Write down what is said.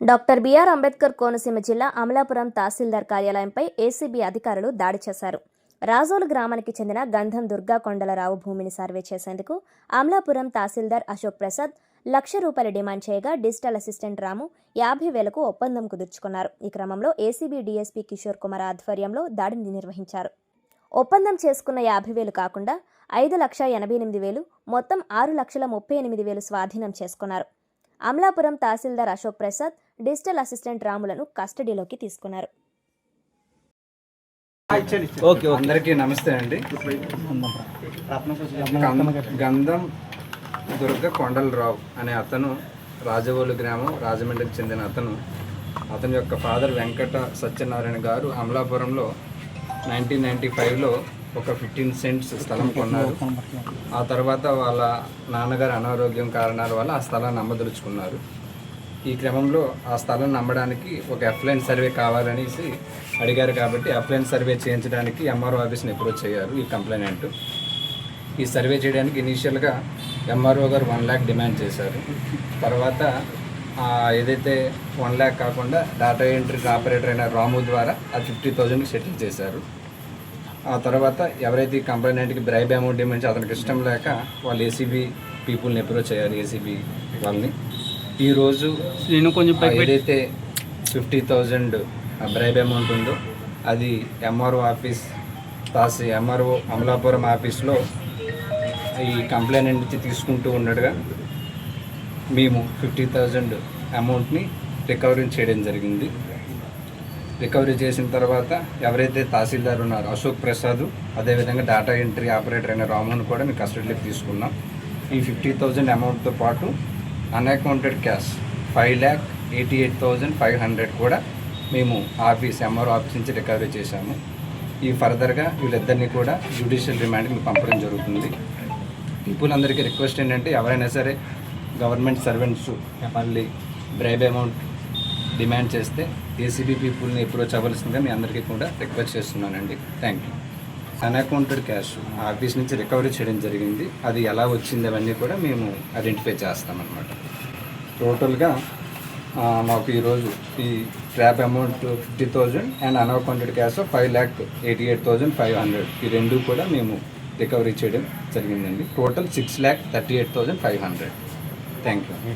Doctor BR Ambedkar Konaseema జిల్లా అమలాపురం తహసీల్దార్ కార్యాలయంపై ACB అధికారులు దాడి చేశారు. రాజోలు గ్రామానికి చెందిన గంధం దుర్గా కొండలరావు భూమిని సర్వే చేసేందుకు అమలాపురం తహసీల్దార్ అశోక్ ప్రసాద్ లక్ష రూపాయలు డిమాండ్ చేయగా డిజిటల్ అసిస్టెంట్ రాము యాభై వేలకు ఒప్పందం కుదుర్చుకున్నారు. ఈ క్రమంలో ఏసీబీ డీఎస్పీ కిషోర్ కుమార్ ఆధ్వర్యంలో దాడిని నిర్వహించారు. ఒప్పందం చేసుకున్న యాభై వేలు కాకుండా ఐదు లక్ష ఎనభై ఎనిమిది వేలు మొత్తం ఆరు లక్షల ముప్పై ఎనిమిది వేలు స్వాధీనం చేసుకున్నారు. అమలాపురం తహసీల్దార్ అశోక్ ప్రసాద్ డిజిటల్ అసిస్టెంట్ రాములను కస్టడీలోకి తీసుకున్నారు. ఓకే అందరికీ నమస్తే అండి. గంధం దుర్గ కొండలరావు అనే అతను రాజవోలు గ్రామం రాజమండ్రికి చెందిన అతను అతని యొక్క ఫాదర్ వెంకట సత్యనారాయణ గారు అమలాపురంలో నైన్టీన్ నైంటీ ఫైవ్లో ఒక ఫిఫ్టీన్ సెంట్స్ స్థలం కొన్నారు. ఆ తర్వాత వాళ్ళ నాన్నగారు అనారోగ్యం కారణాల వల్ల ఆ స్థలాన్ని అమ్మదలుచుకున్నారు. ఈ క్రమంలో ఆ స్థలం నమ్మడానికి ఒక ఎఫ్లైన్ సర్వే కావాలనేసి అడిగారు కాబట్టి ఎఫ్లైన్ సర్వే చేయించడానికి ఎంఆర్ఓ ఆఫీస్ని అప్రోచ్ అయ్యారు ఈ కంప్లైనెంట్. ఈ సర్వే చేయడానికి ఇనీషియల్గా ఎంఆర్ఓ గారు వన్ ల్యాక్ డిమాండ్ చేశారు. తర్వాత ఏదైతే వన్ ల్యాక్ కాకుండా డేటా ఎంట్రీ ఆపరేటర్ అయిన రాము ద్వారా ఆ ఫిఫ్టీ థౌజండ్కి సెటిల్ చేశారు. ఆ తర్వాత ఎవరైతే ఈ కంప్లైంట్కి బ్రైబ్ అమౌంట్ డిమాండ్ అతనికి ఇష్టం లేక వాళ్ళు ఏసీబీ పీపుల్ని అప్రోచ్ అయ్యారు ఏసీబీ వాళ్ళని. ఈరోజు నేను కొంచెం ఏదైతే ఫిఫ్టీ థౌజండ్ బ్రైబ్ అమౌంట్ ఉందో అది ఎంఆర్ఓ ఆఫీస్ తాసి ఎంఆర్ఓ అమలాపురం ఆఫీస్లో ఈ కంప్లైంట్ నుంచి తీసుకుంటూ ఉండగా మేము ఫిఫ్టీ థౌజండ్ అమౌంట్ని రికవరీ చేయడం జరిగింది. రికవరీ చేసిన తర్వాత ఎవరైతే తహసీల్దార్ ఉన్నారో అశోక్ ప్రసాద్ అదేవిధంగా డేటా ఎంట్రీ ఆపరేటర్ అయిన రామును కూడా మేము కస్టడీలోకి తీసుకున్నాం. ఈ ఫిఫ్టీ థౌజండ్ అమౌంట్తో పాటు unaccounted cash five lakh eighty eight thousand five hundred కూడా మేము ఆఫీస్ ఎంఆర్ఓ ఆఫీస్ నుంచి రికవరీ చేశాము. ఈ ఫర్దర్గా వీళ్ళిద్దరినీ కూడా జ్యుడిషియల్ రిమాండ్కి మేము పంపడం జరుగుతుంది. పీపుల్ అందరికీ రిక్వెస్ట్ ఏంటంటే ఎవరైనా సరే గవర్నమెంట్ సర్వెంట్స్ మళ్ళీ బ్రైబ్ అమౌంట్ డిమాండ్ చేస్తే ఏసీబీ పీపుల్ని అప్రోచ్ అవ్వాల్సిందిగా మీ అందరికీ కూడా రిక్వెస్ట్ చేస్తున్నానండి. Thank you. Unaccounted cash office నుంచి రికవరీ చేయడం జరిగింది. అది ఎలా వచ్చింది అవన్నీ కూడా మేము ఐడెంటిఫై చేస్తామన్నమాట. టోటల్గా మాకు ఈరోజు ఈ trap amount fifty thousand and unaccounted cash five lakh eighty eight thousand five hundred. ఈ రెండు కూడా మేము రికవరీ చేయడం జరిగిందండి. Total six lakh thirty eight thousand five hundred. Thank you.